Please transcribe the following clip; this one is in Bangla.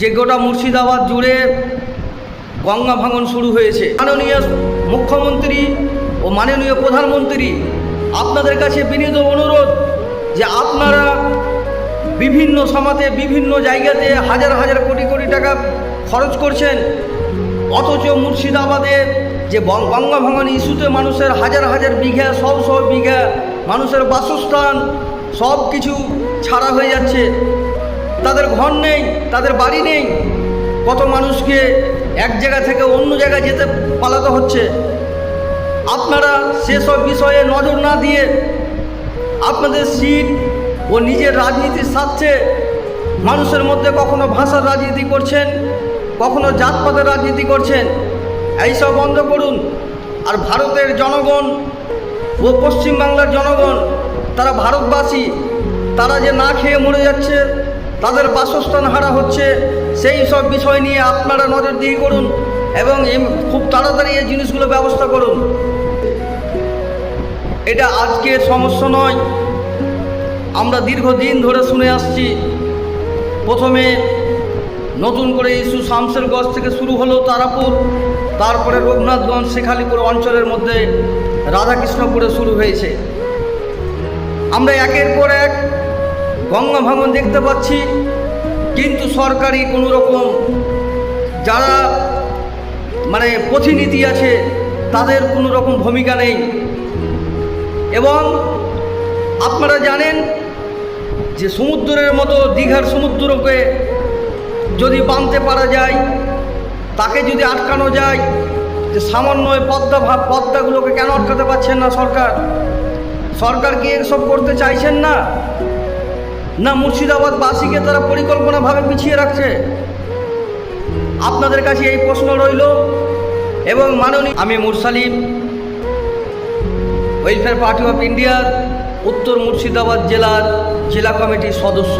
যে গোটা মুর্শিদাবাদ জুড়ে গঙ্গা ভাঙন শুরু হয়েছে। মাননীয় মুখ্যমন্ত্রী ও মাননীয় প্রধানমন্ত্রী, আপনাদের কাছে বিনীত অনুরোধ যে আপনারা বিভিন্ন সমাজে বিভিন্ন জায়গাতে হাজার হাজার কোটি কোটি টাকা খরচ করছেন। অথচ মুর্শিদাবাদের যে গঙ্গা ভাঙন ইস্যুতে মানুষের হাজার হাজার বিঘা শো শো বিঘা মানুষের বাসস্থান সব কিছু ছাড়া হয়ে যাচ্ছে। তাদের ঘর নেই, তাদের বাড়ি নেই। কত মানুষকে এক জায়গা থেকে অন্য জায়গায় যেতে পালাতে হচ্ছে। আপনারা সেসব বিষয়ে নজর না দিয়ে আপনাদের সিট ও নিজের রাজনীতির স্বার্থে মানুষের মধ্যে কখনো ভাষার রাজনীতি করছেন, কখনো জাতপাতের রাজনীতি করছেন এইসব বন্ধ করুন। আর ভারতের জনগণ ও পশ্চিমবাংলার জনগণ, তারা ভারতবাসী, তারা যে না খেয়ে মরে যাচ্ছে তাদের বাসস্থান হারা হচ্ছে, সেই সব বিষয় নিয়ে আপনারা নজরদিহি করুন এবং খুব তাড়াতাড়ি এই জিনিসগুলো ব্যবস্থা করুন। এটা আজকে সমস্যা নয়। আমরা দীর্ঘদিন ধরে শুনে আসছি, প্রথমে নতুন করে ইস্যু শামসেরগঞ্জ থেকে শুরু হলো তারাপুর, তারপরে রঘুনাথগঞ্জ, শেখালিপুর অঞ্চলের মধ্যে রাধাকৃষ্ণপুরে শুরু হয়েছে। আমরা একের পর এক গঙ্গা ভাঙন দেখতে পাচ্ছি, কিন্তু সরকারি কোনো রকম যারা মানে প্রতিনিধি আছে, তাদের কোনো রকম ভূমিকা নেই। এবং আপনারা জানেন যে সমুদ্রের মতো দীঘার সমুদ্রকে যদি বাঁধতে পারা যায়, তাকে যদি আটকানো যায়, যে সামান্য পদ্মা ভাব পদ্মাগুলোকে কেন আটকাতে পারছেন না সরকার? সরকার কি এসব করতে চাইছেন না? না মুর্শিদাবাদবাসীকে তারা পরিকল্পনাভাবে পিছিয়ে রাখছে? আপনাদের কাছে এই প্রশ্ন রইল এবং মাননীয় আমি মুরসালিম ওয়েলফেয়ার পার্টি অফ ইন্ডিয়ার উত্তর মুর্শিদাবাদ জেলার জেলা কমিটির সদস্য।